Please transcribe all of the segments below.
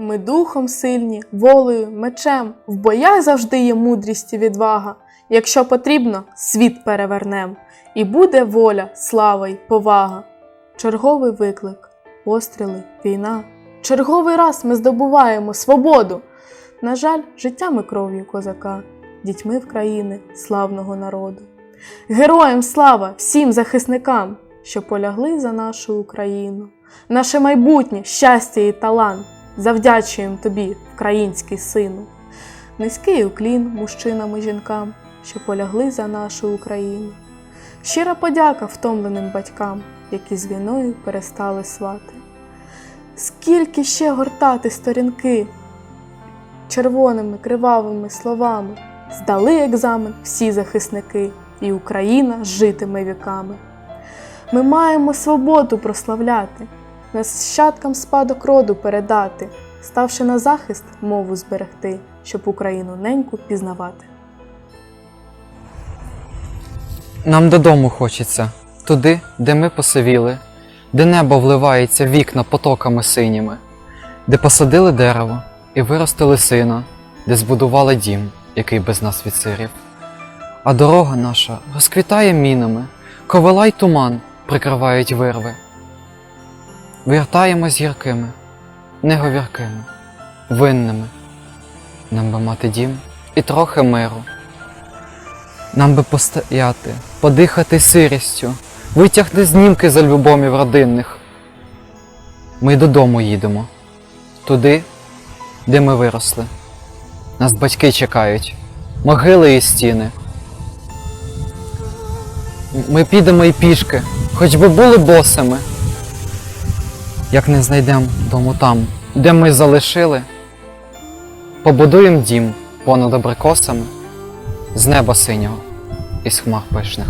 Ми духом сильні, волею, мечем, в боях завжди є мудрість і відвага. Якщо потрібно, світ перевернем, і буде воля, слава й повага. Черговий виклик, постріли, війна. Черговий раз ми здобуваємо свободу. На жаль, життями кров'ю козака, дітьми в країни славного народу. Героям слава всім захисникам, що полягли за нашу Україну, наше майбутнє, щастя і талант. Завдячуємо тобі, український сину. Низький уклін мужчинам і жінкам, що полягли за нашу Україну. Щира подяка втомленим батькам, які з війною перестали свати. Скільки ще гортати сторінки червоними кривавими словами здали екзамен всі захисники, і Україна житиме віками. Ми маємо свободу прославляти, нащадкам спадок роду передати, ставши на захист, мову зберегти, щоб Україну неньку пізнавати. Нам додому хочеться, туди, де ми посивіли, де небо вливається вікна потоками синіми, де посадили дерево і виростили сина, де збудували дім, який без нас відсирів. А дорога наша розквітає мінами, ковила й туман прикривають вирви. Вертаємось гіркими, неговіркими, винними. Нам би мати дім і трохи миру. Нам би постояти, подихати сирістю, витягти знімки з альбомів родинних. Ми додому їдемо, туди, де ми виросли. Нас батьки чекають, могили і стіни. Ми підемо і пішки, хоч би були босими. Як не знайдемо дому там, де ми залишили, побудуємо дім понад абрикосами з неба синього і з хмар пишних.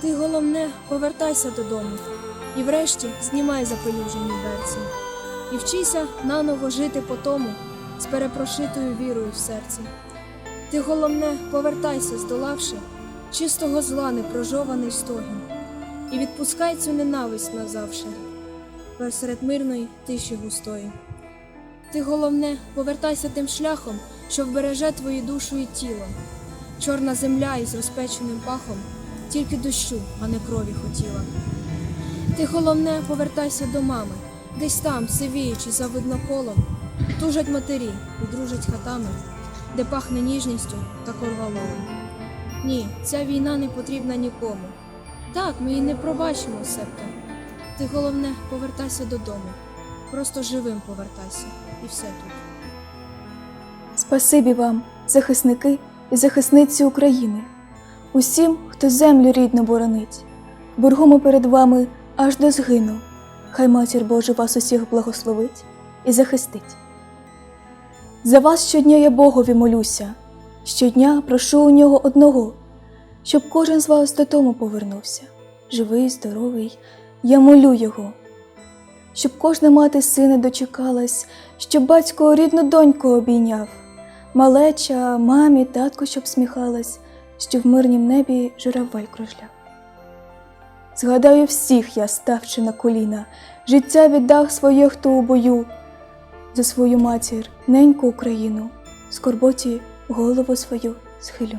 Ти головне повертайся додому і врешті знімай запелюжені берці. І вчися наново жити по тому з перепрошитою вірою в серці. Ти головне повертайся, здолавши чистого зла непрожований стогін, і відпускай цю ненависть назавше серед мирної тиші густої. Ти головне повертайся тим шляхом, що вбереже твою душу і тіло. Чорна земля із розпеченим пахом тільки дощу, а не крові хотіла. Ти головне повертайся до мами, десь там, сивіючи за видноколом, тужать матері і дружать хатами, де пахне ніжністю та корвалолом. Ні, ця війна не потрібна нікому. Так, ми її не пробачимо, септо. Ти головне повертайся додому. Просто живим повертайся, і все тут. Спасибі вам, захисники і захисниці України, усім, хто землю рідну боронить. Боргому перед вами аж до згину. Хай матір Божа вас усіх благословить і захистить. За вас щодня я Богові молюся, щодня прошу у нього одного, щоб кожен з вас додому повернувся. Живий, здоровий, я молю його, щоб кожна мати сина дочекалась, щоб батько рідну доньку обійняв, малеча, мамі, татку, щоб сміхалась, що в мирнім небі журавель кружляв. Згадаю всіх я, ставши на коліна, життя віддав своє, хто у бою, за свою матір, неньку Україну, скорботі голову свою схилю.